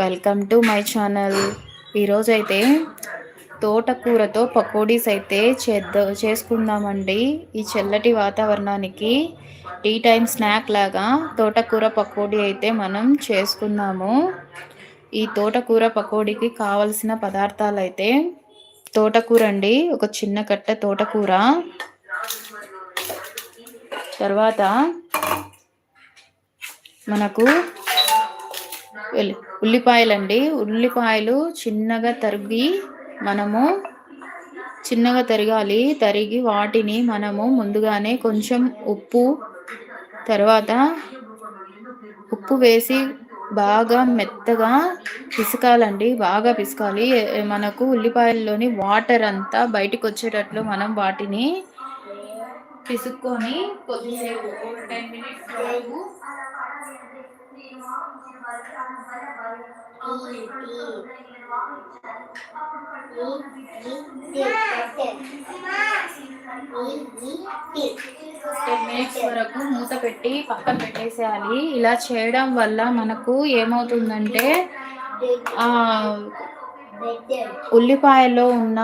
Welcome to my channel. ఈరోజైతే తోటకూరతో పకోడీస్ అయితే చేద్దా చేసుకుందామండి. ఈ చల్లటి వాతావరణానికి టీ టైం స్నాక్ లాగా తోటకూర పకోడీ అయితే మనం చేసుకుందాము. ఈ తోటకూర పకోడీకి కావలసిన పదార్థాలు అయితే తోటకూర అండి. ఒక చిన్న కట్ట తోటకూర. తర్వాత మనకు ఉల్లిపాయలండి. ఉల్లిపాయలు చిన్నగా తరిగి మనము చిన్నగా తరగాలి. తరిగి వాటిని మనము ముందుగానే కొంచెం ఉప్పు తర్వాత ఉప్పు వేసి బాగా మెత్తగా పిసకాలండి. బాగా పిసకాలి. మనకు ఉల్లిపాయల్లోని వాటర్ అంతా బయటకు వచ్చేటట్లు మనం వాటిని పిసుక్కొని కొద్దిసేపు టెన్ మినిట్స్ వరకు టెన్ మినిట్స్ వరకు మూత పెట్టి పక్కన పెట్టేసేయాలి. ఇలా చేయడం వల్ల మనకు ఏమవుతుందంటే ఉల్లిపాయలో ఉన్న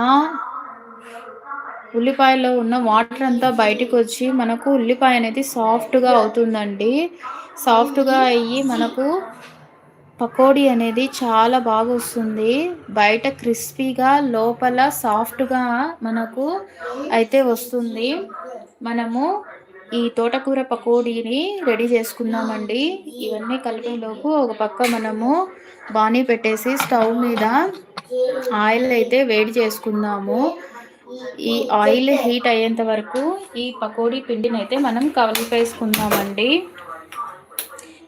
ఉల్లిపాయలో ఉన్న వాటర్ అంతా బయటకు వచ్చి మనకు ఉల్లిపాయ అనేది సాఫ్ట్గా అవుతుందండి. సాఫ్ట్గా అయ్యి మనకు పకోడీ అనేది చాలా బాగా వస్తుంది బయట క్రిస్పీగా లోపల సాఫ్ట్గా మనకు అయితే వస్తుంది. మనము ఈ తోటకూర పకోడీని రెడీ చేసుకుందామండి. ఇవన్నీ కలిపేలోపు ఒక పక్క మనము బాణీ పెట్టేసి స్టవ్ మీద ఆయిల్ అయితే వేడి చేసుకుందాము. ఈ ఆయిల్ హీట్ అయ్యేంత వరకు ఈ పకోడీ పిండిని అయితే మనం కలిపేసుకుందామండి.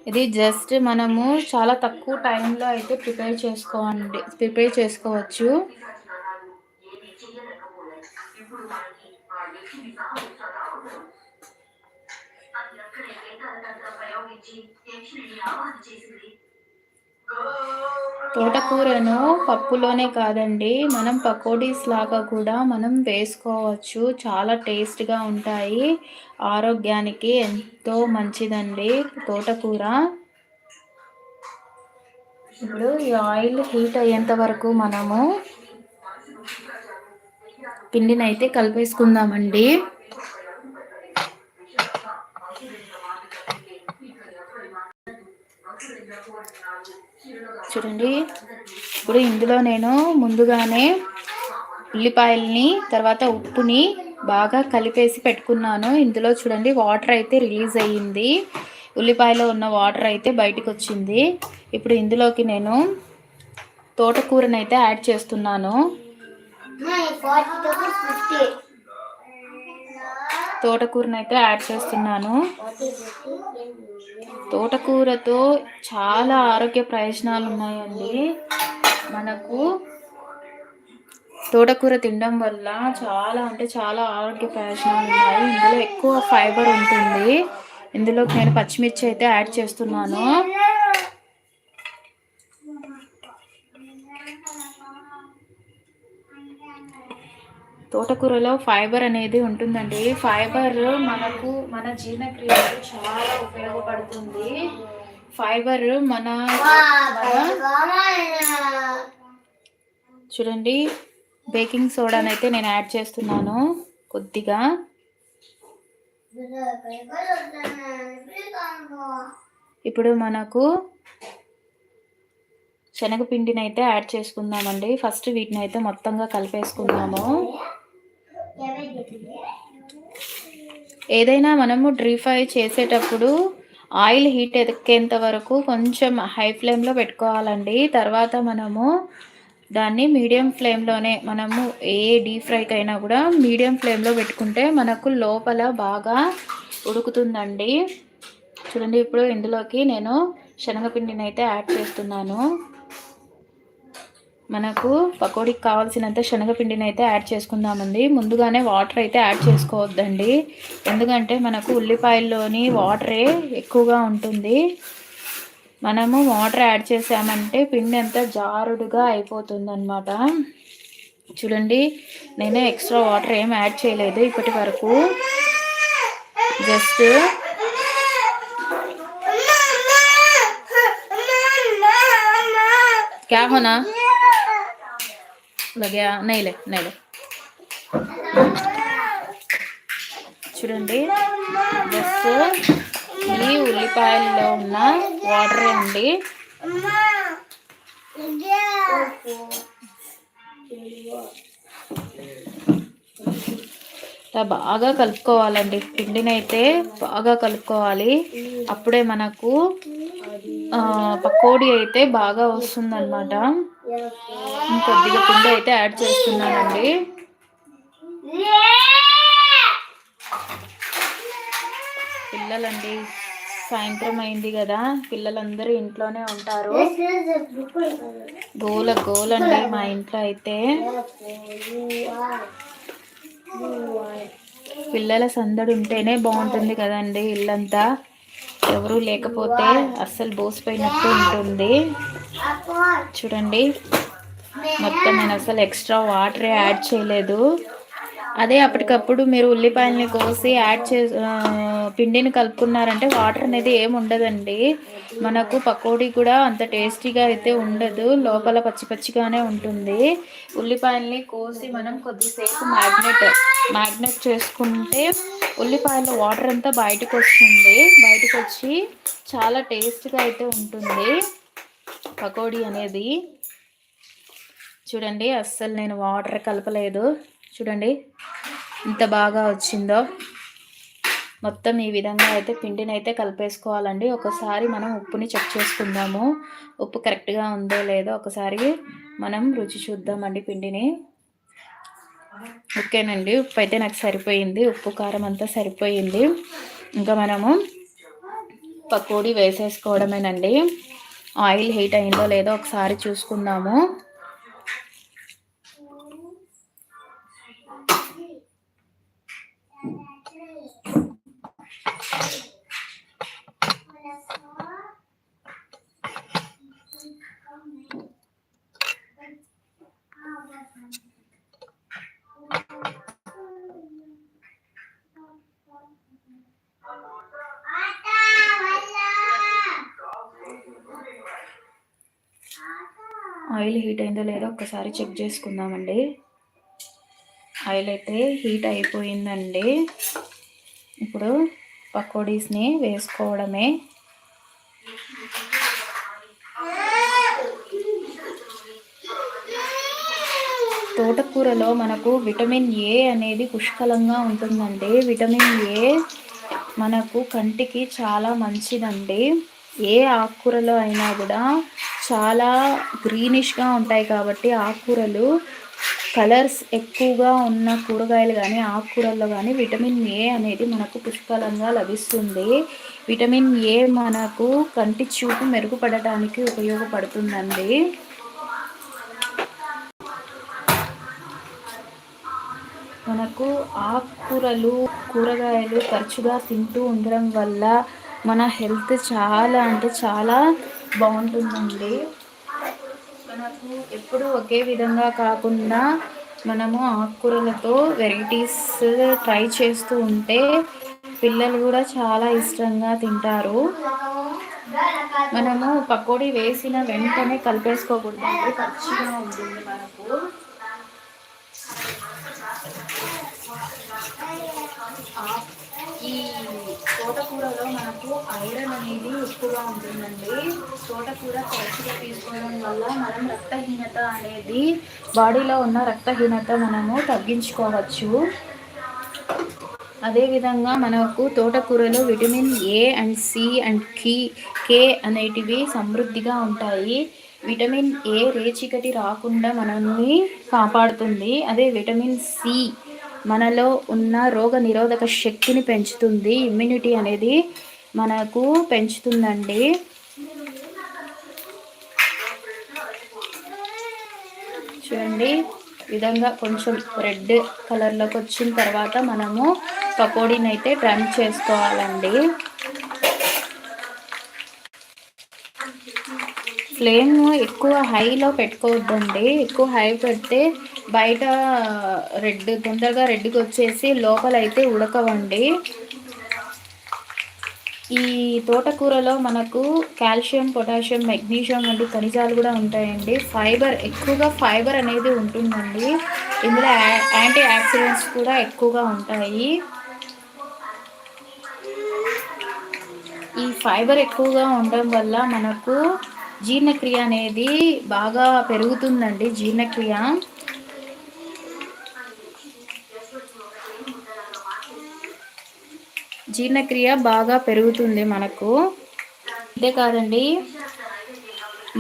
ఇది జస్ట్ మనము చాలా తక్కువ టైంలో అయితే ప్రిపేర్ చేసుకోవండి ప్రిపేర్ చేసుకోవచ్చు. తోటకూరను పప్పులోనే కాదండి మనం పకోడీస్ లాగా కూడా మనం వేసుకోవచ్చు. చాలా టేస్ట్గా ఉంటాయి. ఆరోగ్యానికి ఎంతో మంచిదండి తోటకూర. ఇప్పుడు ఈ ఆయిల్ హీట్ అయ్యేంత వరకు మనము పిండినైతే కలిపేసుకుందామండి. చూడండి. ఇప్పుడు ఇందులో నేను ముందుగానే ఉల్లిపాయల్ని తర్వాత ఉప్పుని బాగా కలిపేసి పెట్టుకున్నాను. ఇందులో చూడండి వాటర్ అయితే రిలీజ్ అయ్యింది. ఉల్లిపాయలో ఉన్న వాటర్ అయితే బయటకు వచ్చింది ఇప్పుడు ఇందులోకి నేను తోటకూరని అయితే యాడ్ చేస్తున్నాను. తోటకూరని అయితే యాడ్ చేస్తున్నాను. తోటకూరతో చాలా ఆరోగ్య ప్రయోజనాలు ఉన్నాయండి. మనకు తోటకూర తినడం వల్ల చాలా అంటే చాలా ఆరోగ్య ప్రయోజనాలు ఉన్నాయి. ఇందులో ఎక్కువ ఫైబర్ ఉంటుంది. ఇందులో నేను పచ్చిమిర్చి అయితే యాడ్ చేస్తున్నాను. తోటకూరలో ఫైబర్ అనేది ఉంటుందండి. ఫైబర్ మనకు మన జీర్ణక్రియకు చాలా ఉపయోగపడుతుంది. ఫైబర్ మన చూడండి బేకింగ్ సోడాని అయితే నేను యాడ్ చేస్తున్నాను కొద్దిగా. ఇప్పుడు మనకు శనగపిండిని అయితే యాడ్ చేసుకుందామండి. ఫస్ట్ వీటిని అయితే మొత్తంగా కలిపేసుకుందాము. ఏదైనా మనము డ్రీ ఫ్రై చేసేటప్పుడు ఆయిల్ హీట్ ఎక్కేంత వరకు కొంచెం హై ఫ్లేమ్లో పెట్టుకోవాలండి. తర్వాత మనము దాన్ని మీడియం ఫ్లేమ్లోనే మనము ఏ డీప్ ఫ్రైకైనా కూడా మీడియం ఫ్లేమ్లో పెట్టుకుంటే మనకు లోపల బాగా ఉడుకుతుందండి. చూడండి ఇప్పుడు ఇందులోకి నేను శనగపిండిని అయితే యాడ్ చేస్తున్నాను. మనకు పకోడీకి కావాల్సినంత శనగపిండిని అయితే యాడ్ చేసుకుందామండి. ముందుగానే వాటర్ అయితే యాడ్ చేసుకోవద్దండి. ఎందుకంటే మనకు ఉల్లిపాయల్లోని వాటరే ఎక్కువగా ఉంటుంది. మనము వాటర్ యాడ్ చేసామంటే పిండి అంతా జారుడుగా అయిపోతుంది అనమాట చూడండి నేను ఎక్స్ట్రా వాటర్ ఏం యాడ్ చేయలేదు ఇప్పటి వరకు. జస్ట్ క్యా హోనా లగే నైలే నైలే చూడండి జస్ట్ ఈ ఉల్లిపాయల్లో ఉన్న వాటర్ అండి. బాగా కలుపుకోవాలండి. పిండినైతే బాగా కలుపుకోవాలి. అప్పుడే మనకు పకోడీ అయితే బాగా వస్తుందన్నమాట. కొద్దిగా పిండి అయితే యాడ్ చేస్తున్నానండి. పిల్లలండి సాయంత్రం అయింది కదా పిల్లలందరూ ఇంట్లోనే ఉంటారు. గోల గోలండి మా ఇంట్లో అయితే. పిల్లల సందడి ఉంటేనే బాగుంటుంది కదండి ఇల్లంతా. ఎవరూ లేకపోతే అస్సలు బోసిపోయినట్టు ఉంటుంది. చూడండి. మొత్తం నేను అసలు ఎక్స్ట్రా వాటర్ యాడ్ చేయలేదు. అదే అప్పటికప్పుడు మీరు ఉల్లిపాయలని కోసి యాడ్ చే పిండిని కలుపుకున్నారంటే వాటర్ అనేది ఏమి ఉండదండి. మనకు పకోడీ కూడా అంత టేస్టీగా అయితే ఉండదు. లోపల పచ్చి పచ్చిగానే ఉంటుంది. ఉల్లిపాయల్ని కోసి మనం కొద్దిసేపు మ్యాగ్నెట్ మ్యాగ్నెట్ చేసుకుంటే ఉల్లిపాయల వాటర్ అంతా బయటకు వస్తుంది బయటకు వచ్చి చాలా టేస్ట్గా అయితే ఉంటుంది. పకోడీ అనేది. చూడండి అస్సలు నేను వాటర్ కలపలేదు. చూడండి ఇంత బాగా వచ్చిందో. మొత్తం ఈ విధంగా అయితే పిండిని అయితే కలిపేసుకోవాలండి. ఒకసారి మనం ఉప్పుని చెక్ చేసుకుందాము. ఉప్పు కరెక్ట్గా ఉందో లేదో ఒకసారి మనం రుచి చూద్దామండి పిండిని. ఓకేనండి ఉప్పు అయితే నాకు సరిపోయింది. ఉప్పు కారం అంతా సరిపోయింది. ఇంకా మనము పకోడీ వేసేసుకోవడమేనండి. ఆయిల్ హీట్ అయిందో లేదో ఒకసారి చూసుకుందాము. ఆయిల్ హీట్ అయిందో లేదో ఒక్కసారి చెక్ చేసుకుందామండి. ఆయిల్ అయితే హీట్ అయిపోయిందండి. ఇప్పుడు పకోడీస్ని వేసుకోవడమే. తోటకూరలో మనకు విటమిన్ ఏ అనేది పుష్కలంగా ఉంటుందండి. విటమిన్ ఏ మనకు కంటికి చాలా మంచిదండి. ఏ ఆకుకూరలో అయినా కూడా చాలా గ్రీనిష్గా ఉంటాయి కాబట్టి ఆకుకూరలు. కలర్స్ ఎక్కువగా ఉన్న కూరగాయలు కానీ ఆకుకూరల్లో కానీ విటమిన్ ఏ అనేది మనకు పుష్కలంగా లభిస్తుంది. విటమిన్ ఏ మనకు కంటి చూపు మెరుగుపడటానికి ఉపయోగపడుతుందండి. మనకు ఆకుకూరలు కూరగాయలు తరచుగా తింటూ ఉండడం వల్ల మన హెల్త్ చాలా అంటే చాలా బాగుంటుందండి. మనకు ఎప్పుడు ఒకే విధంగా కాకుండా మనము ఆకుకూరలతో వెరైటీస్ ట్రై చేస్తూ ఉంటే పిల్లలు కూడా చాలా ఇష్టంగా తింటారు. మనము పకోడీ వేసిన వెంటనే కలిపేసుకోకూడదు పచ్చిగా ఉంటుంది మనకు ఈ తోటకూరలో మనకు ఐరన్ అనేది ఎక్కువగా ఉంటుందండి. తోటకూర తరచుగా తీసుకోవడం వల్ల మనం రక్తహీనత అనేది బాడీలో ఉన్న రక్తహీనత మనము తగ్గించుకోవచ్చు. అదేవిధంగా మనకు తోటకూరలో విటమిన్ ఏ అండ్ సి అండ్కి కే అనేటివి సమృద్ధిగా ఉంటాయి. విటమిన్ ఏ రేచికటి రాకుండా మనల్ని కాపాడుతుంది. అదే విటమిన్ సి మనలో ఉన్న రోగ నిరోధక శక్తిని పెంచుతుంది. ఇమ్యూనిటీ అనేది మనకు పెంచుతుందండి. చూడండి విధంగా కొంచెం రెడ్ కలర్లోకి వచ్చిన తర్వాత మనము పకోడీని అయితే డ్రమ్ చేసుకోవాలండి. ఫ్లేమ్ ఎక్కువ హైలో పెట్టుకోవద్దండి. ఎక్కువ హై పెడితే బయట రెడ్ తొందరగా రెడ్కి వచ్చేసి లోపల అయితే ఉడకవండి. ఈ తోటకూరలో మనకు కాల్షియం పొటాషియం మెగ్నీషియం వంటి ఖనిజాలు కూడా ఉంటాయండి. ఫైబర్ ఎక్కువగా ఫైబర్ అనేది ఉంటుందండి. ఇందులో యాంటీ ఆక్సిడెంట్స్ కూడా ఎక్కువగా ఉంటాయి. ఈ ఫైబర్ ఎక్కువగా ఉండడం వల్ల మనకు జీర్ణక్రియ అనేది బాగా పెరుగుతుందండి జీర్ణక్రియ. జీర్ణక్రియ బాగా పెరుగుతుంది మనకు. అంతే కాదండి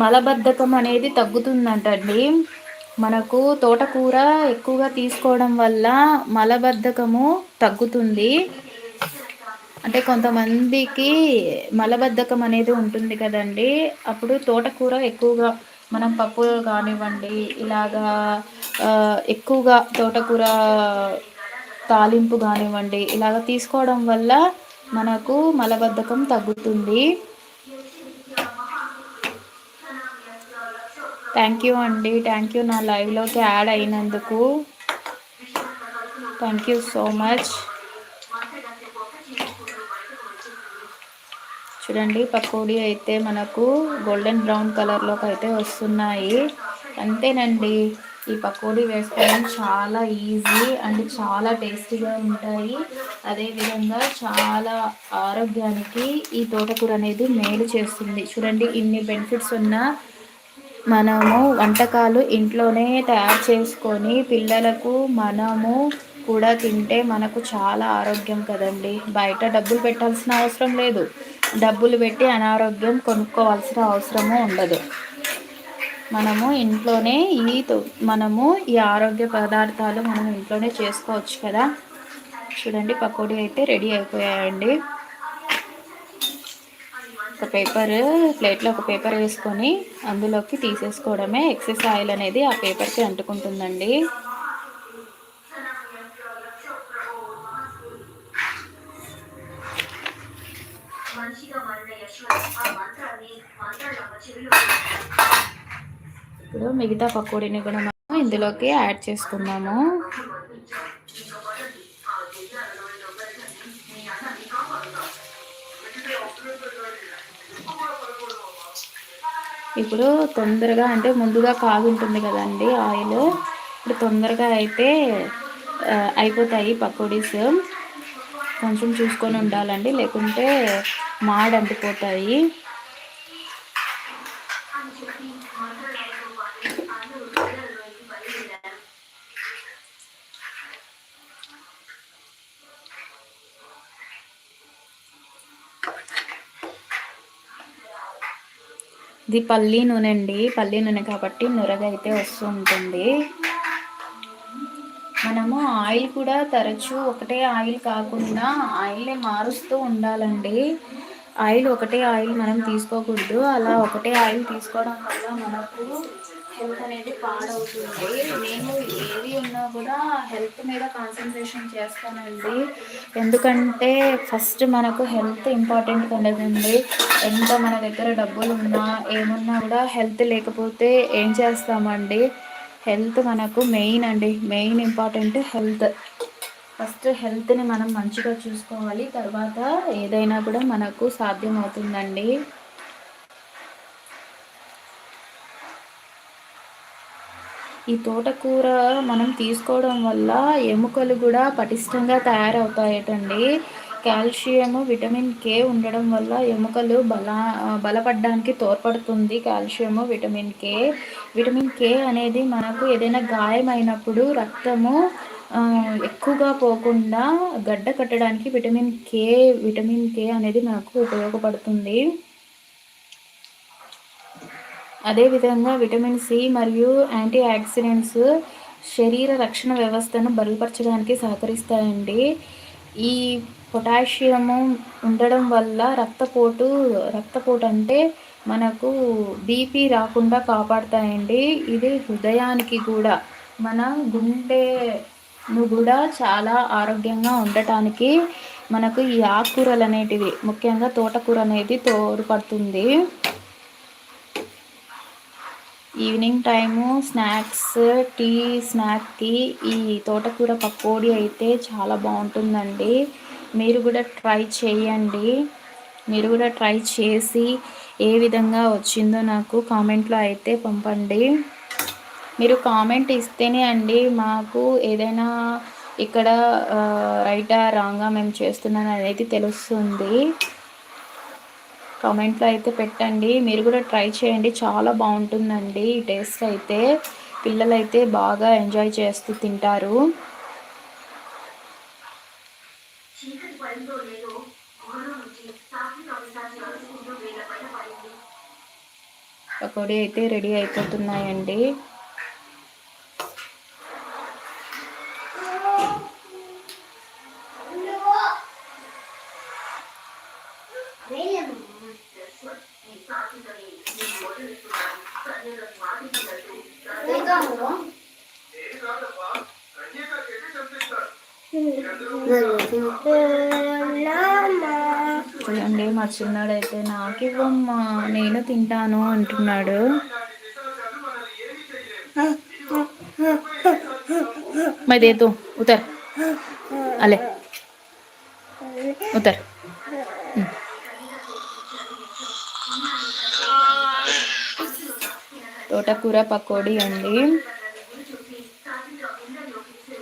మలబద్ధకం అనేది తగ్గుతుందంటండి. మనకు తోటకూర ఎక్కువగా తీసుకోవడం వల్ల మలబద్ధకము తగ్గుతుంది. అంటే కొంతమందికి మలబద్ధకం అనేది ఉంటుంది కదండి. అప్పుడు తోటకూర ఎక్కువగా మనం పప్పు కానివ్వండి ఇలాగా ఎక్కువగా తోటకూర తాలింపు కానివ్వండి ఇలాగ తీసుకోవడం వల్ల మనకు మలబద్ధకం తగ్గుతుంది. థ్యాంక్ యూ అండి. థ్యాంక్ యూ నా లైవ్లోకి యాడ్ అయినందుకు. థ్యాంక్ యూ సో మచ్ చూడండి పకోడీ అయితే మనకు గోల్డెన్ బ్రౌన్ కలర్లోకి అయితే వస్తున్నాయి. అంతేనండి. ఈ పకోడీ వేసుకోవడం చాలా ఈజీ అండ్ చాలా టేస్టీగా ఉంటాయి. అదేవిధంగా చాలా ఆరోగ్యానికి ఈ తోటకూర అనేది మేలు చేస్తుంది. చూడండి ఇన్ని బెనిఫిట్స్ ఉన్న మనము వంటకాలు ఇంట్లోనే తయారు చేసుకొని పిల్లలకు మనము కూడా తింటే మనకు చాలా ఆరోగ్యం కదండి. బయట డబ్బులు పెట్టాల్సిన అవసరం లేదు. డబ్బులు పెట్టి అనారోగ్యం కొనుక్కోవాల్సిన అవసరము ఉండదు. మనము ఇంట్లోనే ఈ మనము ఈ ఆరోగ్య పదార్థాలు మనం ఇంట్లోనే చేసుకోవచ్చు కదా. చూడండి పకోడీ అయితే రెడీ అయిపోయాయండి. ఒక పేపర్ ప్లేట్లో ఒక పేపర్ వేసుకొని అందులోకి తీసేసుకోవడమే. ఎక్సెస్ ఆయిల్ అనేది ఆ పేపర్కి అంటుకుంటుందండి. ఇప్పుడు మిగతా పకోడీని కూడా మనం ఇందులోకి యాడ్ చేసుకున్నాము ఇప్పుడు తొందరగా అంటే ముందుగా కాగుంటుంది కదండి ఆయిల్. ఇప్పుడు తొందరగా అయితే అయిపోతాయి పకోడీస్. కొంచెం చూసుకొని ఉండాలండి లేకుంటే మాడంటిపోతాయి. ఇది పల్లి నూనె అండి పల్లి నూనె కాబట్టి నురగైతే వస్తూ ఉంటుంది. మనము ఆయిల్ కూడా తరచూ ఒకటే ఆయిల్ కాకుండా ఆయిల్ని మారుస్తూ ఉండాలండి. ఆయిల్ ఒకటే ఆయిల్ మనం తీసుకోకూడదు. అలా ఒకటే ఆయిల్ తీసుకోవడం వల్ల మనకు హెల్త్ అనేది పాడవుతుంది. నేను ఏది ఉన్నా కూడా హెల్త్ మీద కాన్సన్ట్రేషన్ చేస్తానండి. ఎందుకంటే ఫస్ట్ మనకు హెల్త్ ఇంపార్టెంట్ ఉండదండి. ఎంత మన దగ్గర డబ్బులు ఉన్నా ఏమున్నా కూడా హెల్త్ లేకపోతే ఏం చేస్తామండి? హెల్త్ మనకు మెయిన్ అండి. Main important health. ఫస్ట్ హెల్త్ని మనం మంచిగా చూసుకోవాలి. తర్వాత ఏదైనా కూడా మనకు సాధ్యమవుతుందండి. ఈ తోటకూర మనం తీసుకోవడం వల్ల ఎముకలు కూడా పటిష్టంగా తయారవుతాయటండి. కాల్షియం విటమిన్ కే ఉండడం వల్ల ఎముకలు బల బలపడడానికి తోడ్పడుతుంది calcium vitamin K. Vitamin K అనేది మనకు ఏదైనా గాయమైనప్పుడు రక్తము ఎక్కువగా పోకుండా గడ్డ కట్టడానికి విటమిన్ కే విటమిన్ కే అనేది మనకు ఉపయోగపడుతుంది. అదేవిధంగా విటమిన్ సి మరియు యాంటీ ఆక్సిడెంట్స్ శరీర రక్షణ వ్యవస్థను బలపరచడానికి సహకరిస్తాయండి. ఈ పొటాషియము ఉండడం వల్ల రక్తపోటు రక్తపోటు అంటే మనకు బీపీ రాకుండా కాపాడుతాయండి. ఇది హృదయానికి కూడా మన గుండెను కూడా చాలా ఆరోగ్యంగా ఉండటానికి మనకు ఈ ఆకుకూరలు అనేటివి ముఖ్యంగా తోటకూర అనేది తోడ్పడుతుంది. ఈవినింగ్ టైము స్నాక్స్ టీ స్నాక్కి ఈ తోటకూర పకోడీ అయితే చాలా బాగుంటుందండి. మీరు కూడా ట్రై చేయండి. మీరు కూడా ట్రై చేసి ఏ విధంగా వచ్చిందో నాకు కామెంట్లో అయితే పంపండి. మీరు కామెంట్ ఇస్తేనే అండి మాకు ఏదైనా ఇక్కడ రైటా రాంగా మేము చేస్తున్నాను అనేది తెలుస్తుంది. కామెంట్లో అయితే పెట్టండి. మీరు కూడా ట్రై చేయండి. చాలా బాగుంటుందండి ఈ టేస్ట్ అయితే. పిల్లలైతే బాగా ఎంజాయ్ చేస్తూ తింటారు. పకోడీ అయితే రెడీ అయిపోతున్నాయండి. నేను తింటాను అంటున్నాడు मैं दे दूँ उतर अले उतर తోటకూర పకోడీ అండి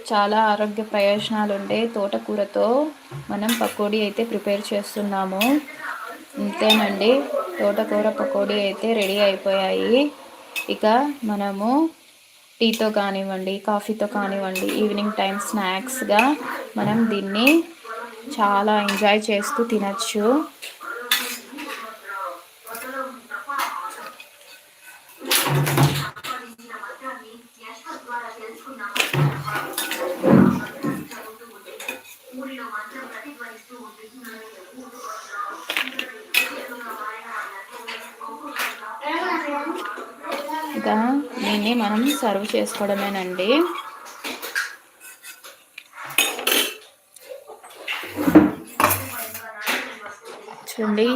చాలా ఆరోగ్య ప్రయోజనాలు ఉండే తోటకూరతో మనం పకోడీ అయితే ప్రిపేర్ చేస్తున్నాము అంతేనండి తోటకూర పకోడీ అయితే రెడీ అయిపోయాయి. ఇక మనము టీతో కానివ్వండి కాఫీతో కానివ్వండి ఈవినింగ్ టైం స్నాక్స్గా మనం దీన్ని చాలా ఎంజాయ్ చేస్తూ తినచ్చు ఇంకా దీన్ని మనం సర్వ్ చేసుకోవడమేనండి. చూడండి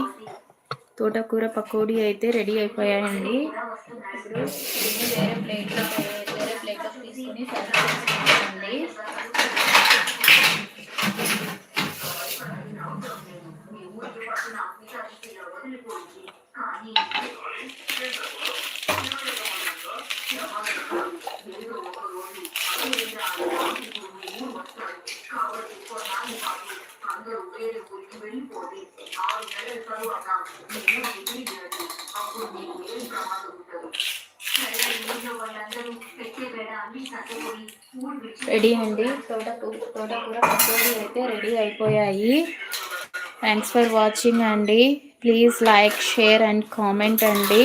తోటకూర పకోడీ అయితే రెడీ అయిపోయాయండి. ఇప్పుడు వేరే ప్లేట్లో వేరే ప్లేట్లో తీసుకుని సర్వ్ చేసుకోండి రెడీ అండి. తోటకూర తోటకూర పచ్చడి అయితే రెడీ అయిపోయాయి. థ్యాంక్స్ ఫర్ వాచింగ్ అండి. Please like share and comment అండి.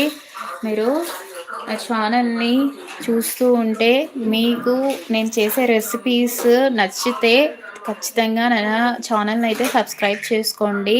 మీరు నా ఛానల్ని చూస్తూ ఉంటే మీకు నేను చేసే రెసిపీస్ నచ్చితే ఖచ్చితంగా నా ఛానల్ని అయితే సబ్స్క్రైబ్ చేసుకోండి.